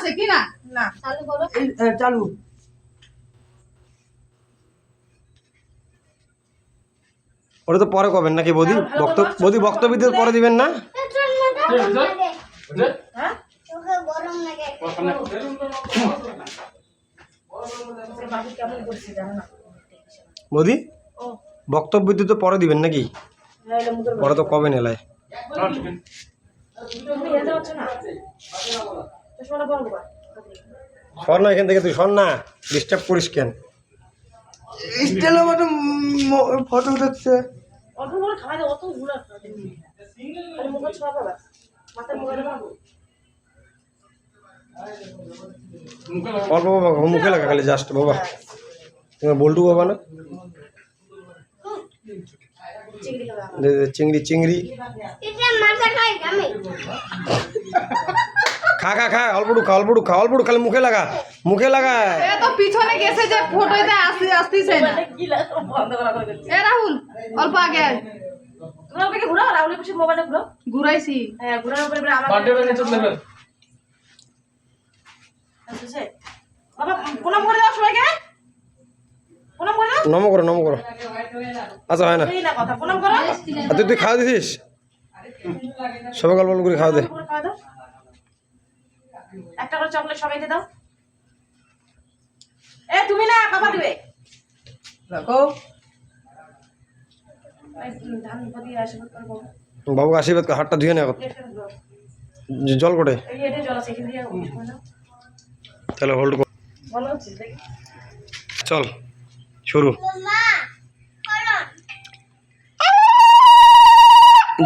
আছে কি না? না। চালু করো। চালু। ওটা তো পরে কবেন নাকি বৌদি? বক্তব্য বৌদি বক্তব্য দিতে পরে দিবেন না? হ্যাঁ বৌদি বক্তব্য দিতে পরে দিবেন নাকি? পরে তো কবে নেলায় সর না এখান থেকে তুই সর না ডিস্টার্ব করিস কেন? স্টেলের মতো ফটো উঠাচ্ছে। অল্প বাবা মুখে লাগা খালি জাস্ট বাবা। তুমি বল্টু বাবা না? চিংড়ি চিংড়ি। খা খা খা অল্পটু খা অল্পটু খা অল্পটু খালি মুখে লাগা মুখে লাগা। এ তো পিছনে গেছে যে ফটোতে আসতে আসতেছে না। কি লাগে বন্ধ করা করে দিচ্ছি। এ রাহুল অল্প আগে আয়। তোমরা ওকে ঘুরাও রাহুলের পিছিয়ে মোবাইলটা ঘুরাও। ঘুরাইছি। হ্যাঁ ঘুরানোর পরে এবার আমার বুঝছে? বাবা প্রণাম করে দাও সবাইকে। প্রণাম করে নম করো নম করো। আচ্ছা হয় না। এই না কথা প্রণাম করো। আর তুই তুই খাওয়া দিছিস? সবাই গল্প করে খাওয়া দে। একটা করে চকলেট সবাইকে দাও। এ তুমি না বাবা দিবে। রাখো। আশীর্বাদ বাবা। কর হাতটা ধুয়ে নে এখন। প্লেটটা দাও। জ- জল কোটে। তাহলে হোল্ড কর। চল শুরু।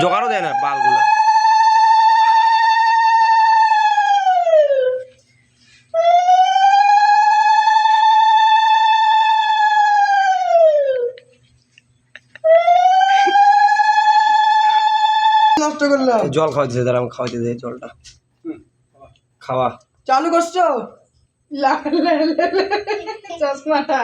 জোগাড়ও দেয় না বালগুলা। নষ্ট করলাম জল খাওয়া দিতে দাঁড়া আমি খাওয়া দিতে জলটা খাওয়া চালু করছ। চশমাটা